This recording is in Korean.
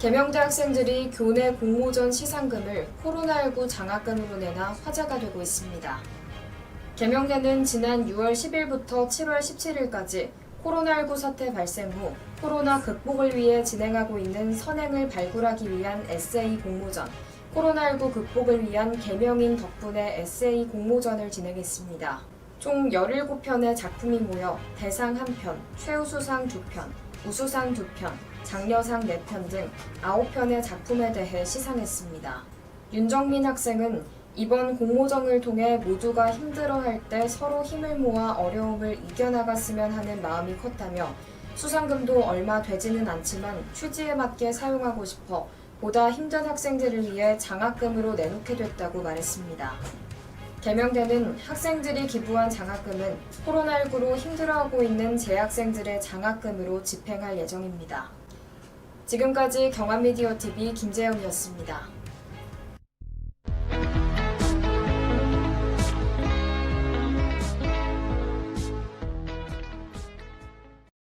개명대 학생들이 교내 공모전 시상금을 코로나19 장학금으로 내나 화제가 되고 있습니다. 개명대는 지난 6월 10일부터 7월 17일까지 코로나19 사태 발생 후 코로나 극복을 위해 진행하고 있는 선행을 발굴하기 위한 에세이 공모전, 코로나19 극복을 위한 개명인 덕분에 에세이 공모전을 진행했습니다. 총 17편의 작품이 모여 대상 1편, 최우수상 2편, 우수상 2편, 장려상 4편 등 9편의 작품에 대해 시상했습니다. 윤정민 학생은 이번 공모전을 통해 모두가 힘들어할 때 서로 힘을 모아 어려움을 이겨나갔으면 하는 마음이 컸다며 수상금도 얼마 되지는 않지만 취지에 맞게 사용하고 싶어 보다 힘든 학생들을 위해 장학금으로 내놓게 됐다고 말했습니다. 개명대는 학생들이 기부한 장학금은 코로나19로 힘들어하고 있는 재학생들의 장학금으로 집행할 예정입니다. 지금까지 경한미디어TV 김재영이었습니다.